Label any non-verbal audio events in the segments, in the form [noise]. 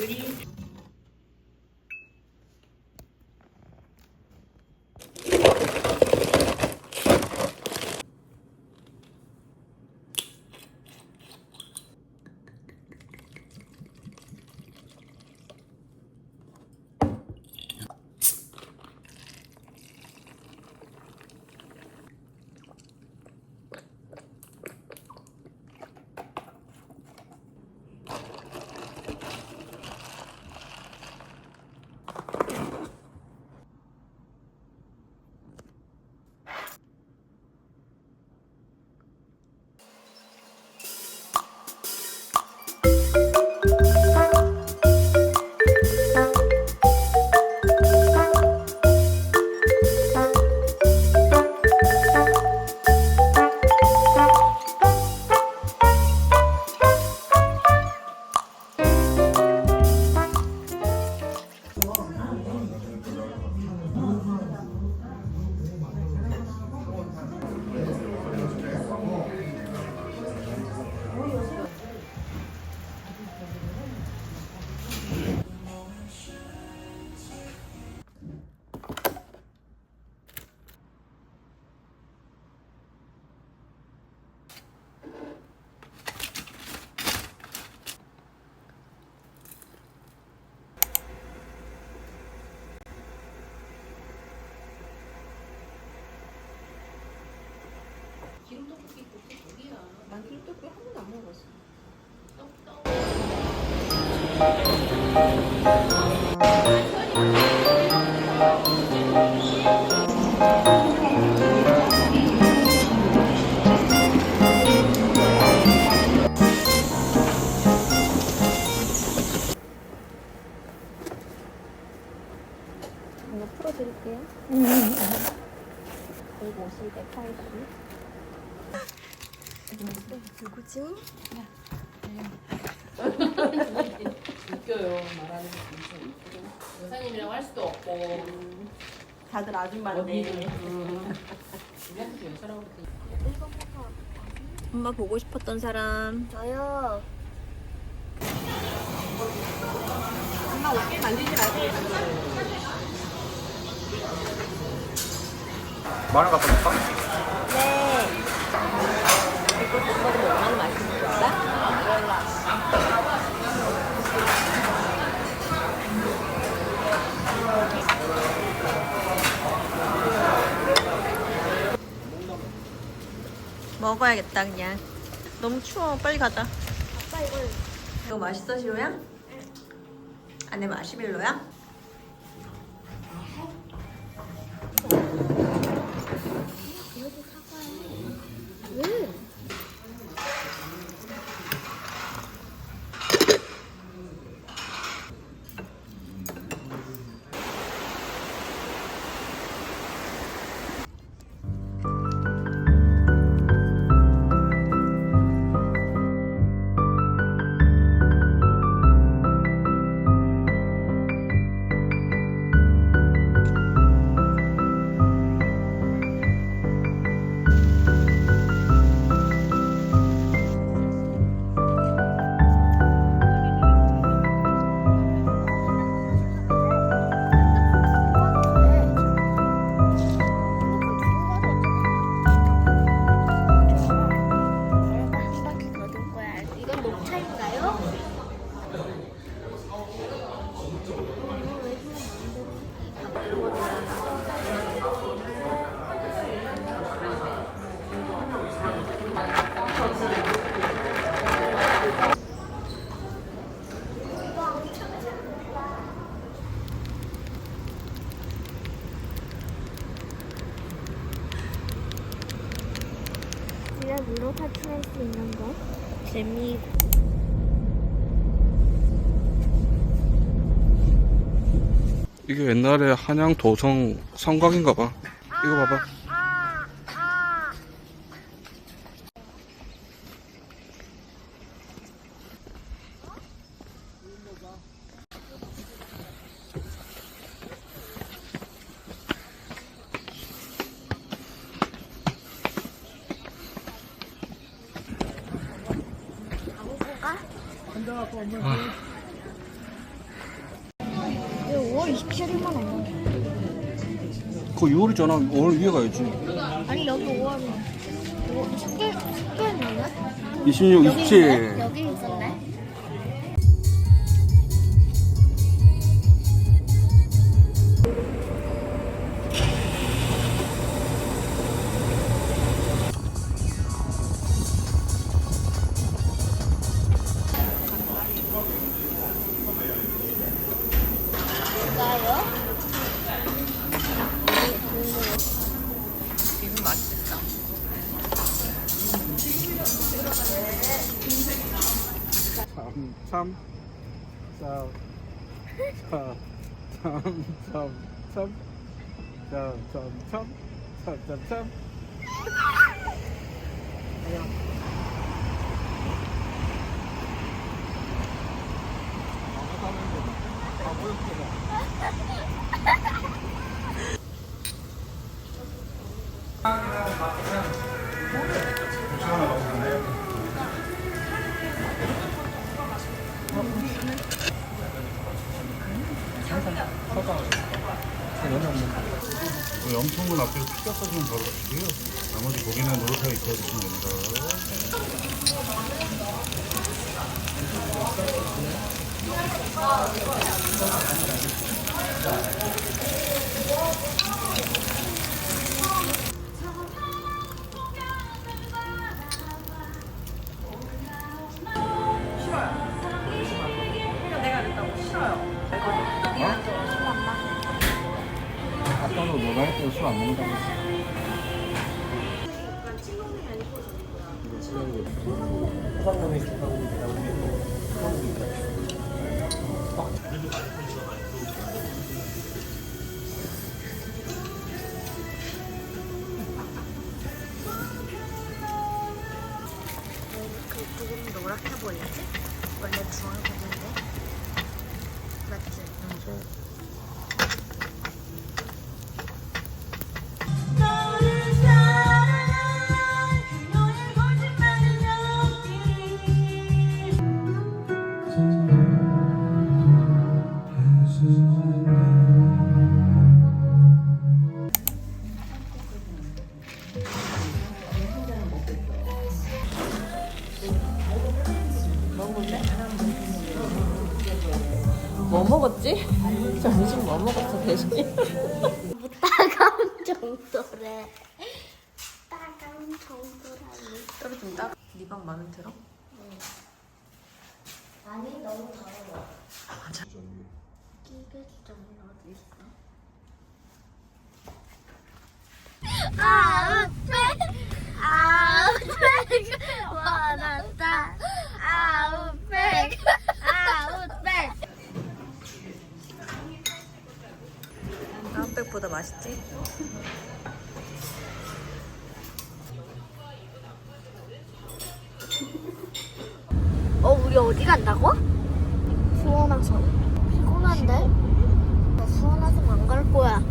goodies. 기름 떡볶이 그게 저기야. 난 길떡볶이 한 번도 안 먹어봤어. 떡떡. 이거 풀어드릴게요. 이거 50, 180. 누구지? 웃겨요 말하는 게 진짜 웃겨. 여사님이라고 할 수도 없고. 다들 아줌마인데. 우리한테 여사라고. 엄마 보고 싶었던 사람. 저요. 엄마 어깨 만지지 말고. 마늘 갖다 줄까? 네. 이거 먹으면 얼마나 맛있는 줄 알아? 먹어야겠다 그냥. 너무 추워. 빨리 가자. 아빠 이걸 이거 맛있어 시호야? 안에 마시멜로야? 이게 옛날에 한양 도성 성곽인가 봐. 이거 봐봐. 아. 17일만 아니야. 그거 6월이잖아. 오늘 위에 가야지. 아니 여기 5월이야. 이거 10개 10개 있는데? 26, 여기 27. 여기 있어. sao chầm chầm chầm chầm chầm chầm chầm chầm Thank you. 염통은 앞에서 피자 싸주면 바로 가시고요. 나머지 고기는 노릇하게 구워 드시면 됩니다. 따 뭐 먹었어 대신에? 따가운 정도래. 따가운 정도라니. 따로 좀 따. 네방 마음에 들어? 아니 너무 더러워. 끼게 주점은 어디 있어? 아웃백 아웃백 원한다 아웃백 아웃백 아웃백보다 맛있지? [laughs] 어 우리 어디 간다고? 수원화성 피곤한데? 나 수원화성 안갈 거야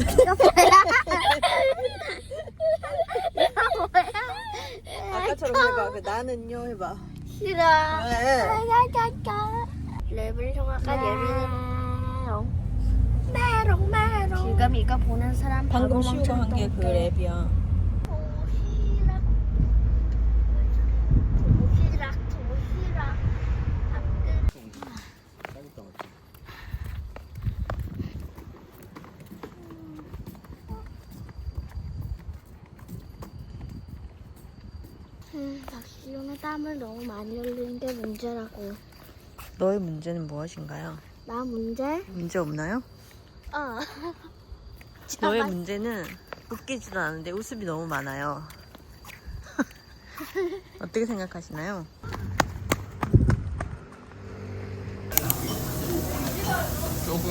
이거 [laughs] 뭐야? 아까처럼 해봐. 그 나는요 해봐. 싫어 왜? 랩을 정확한 예민해 메롱 메롱 지금 이거 보는 사람 방금 시우가 한 게 그. 랩이야. 도시락 도시락 도시락 음, 박시용의 땀을 너무 많이 흘리는 게 문제라고. 너의 문제는 무엇인가요? 나 문제? 문제 없나요? 어. 너의 아, 문제는 웃기지도 않은데 웃음이 너무 많아요. [laughs] 어떻게 생각하시나요? 조금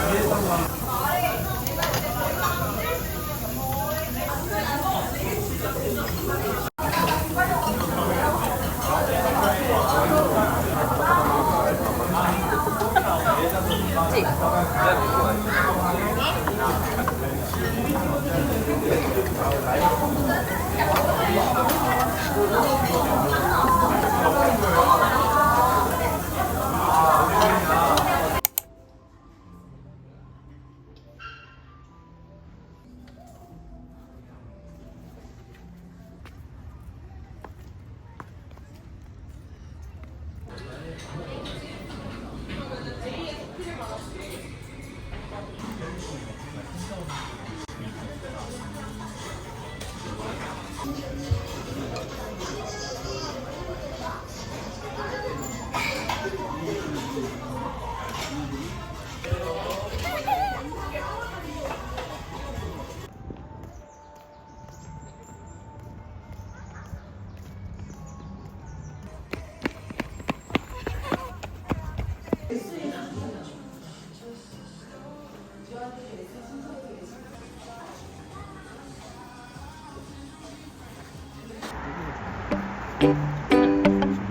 thank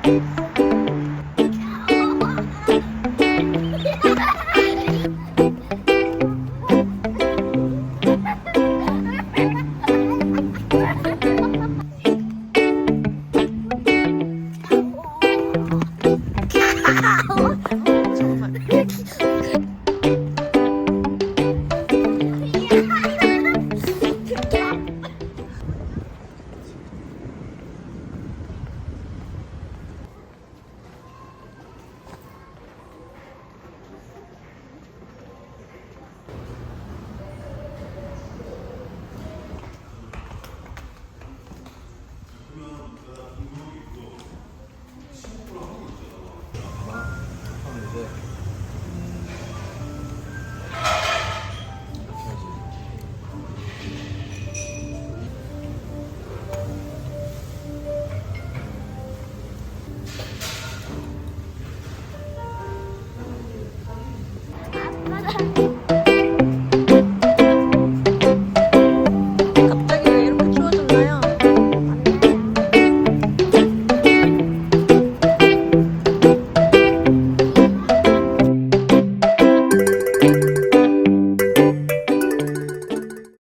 you